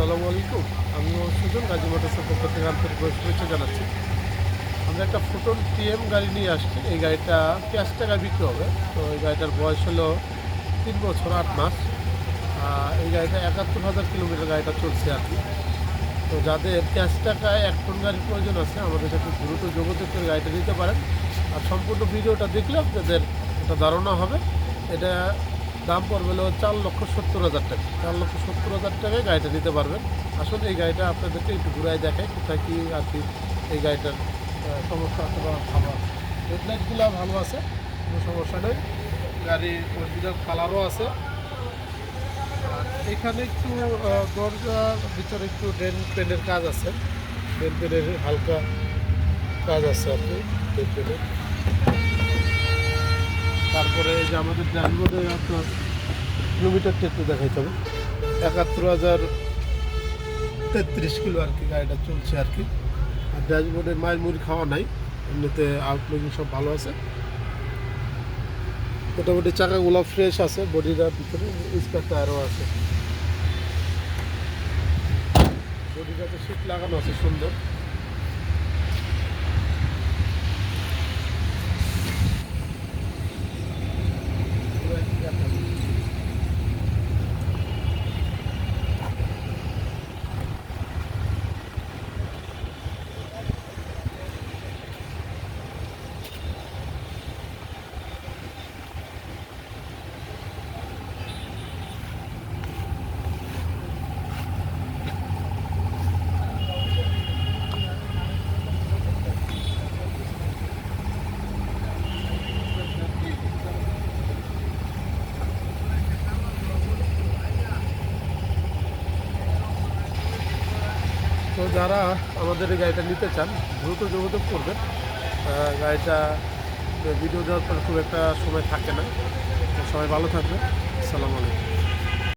আসসালামু আলাইকুম। আমি সুজন, গাজী মোটরসের পক্ষ থেকে আন্তরিক শুভেচ্ছা জানাচ্ছি। আমরা একটা ফুটন টিএম গাড়ি নিয়ে আসছি। এই গাড়িটা ক্যাশ টাকা বিক্রি হবে। তো এই গাড়িটার বয়স হলো তিন বছর, আট মাস। আর এই গাড়িটা একাত্তর হাজার কিলোমিটার গাড়িটা চলছে আর কি। তো যাদের ক্যাশ টাকায় এক টন গাড়ির প্রয়োজন আছে, আমাদের সাথে দ্রুত যোগাযোগ করে গাড়িটা নিতে পারেন। আর সম্পূর্ণ ভিডিওটা দেখলে আপনাদের একটা ধারণা হবে। এটা দাম পড়বে হলো চার লক্ষ সত্তর হাজার টাকা। চার লক্ষ সত্তর হাজার টাকায় গাড়িটা নিতে পারবেন। আসলে এই গাড়িটা আপনাদেরকে একটু ঘুরাই দেখায় কোথায় কী আর কি এই গাড়িটার সমস্যা আছে বা ভালো আছে। হেডলাইটগুলো ভালো আছে, কোনো সমস্যা নেই। গাড়ির অরিজিনাল কালারও আছে। এখানে একটু দরজার ভিতরে একটু ড্রেন পেনের কাজ আছে। ড্রেন পেনের হালকা কাজ আছে আর কি, ড্রেন পেনের তারপরে যে আমাদের ড্যাশবোর্ডে আপনার কিলোমিটারটা একটু দেখাইতে হবে। একাত্তর হাজার তেত্রিশ কিলো আর কি গাড়িটা চলছে আর কি। আর ড্যাশবোর্ডে মায়ের মুড়ি খাওয়া নাই, এমনিতে আউটলুকিং সব ভালো আছে। মোটামুটি চাকাগুলো ফ্রেশ আছে বডিটার ভিতরে স্কার টায়ারও আছে। বডিটাতে সিট লাগানো আছে সুন্দর। তো যারা আমাদের এই গাড়িটা নিতে চান, দ্রুত যোগাযোগ করবেন। গাড়িটা, ভিডিও দেওয়ার পর খুব একটা সময় থাকে না। সবাই ভালো থাকবে আসসালামু আলাইকুম।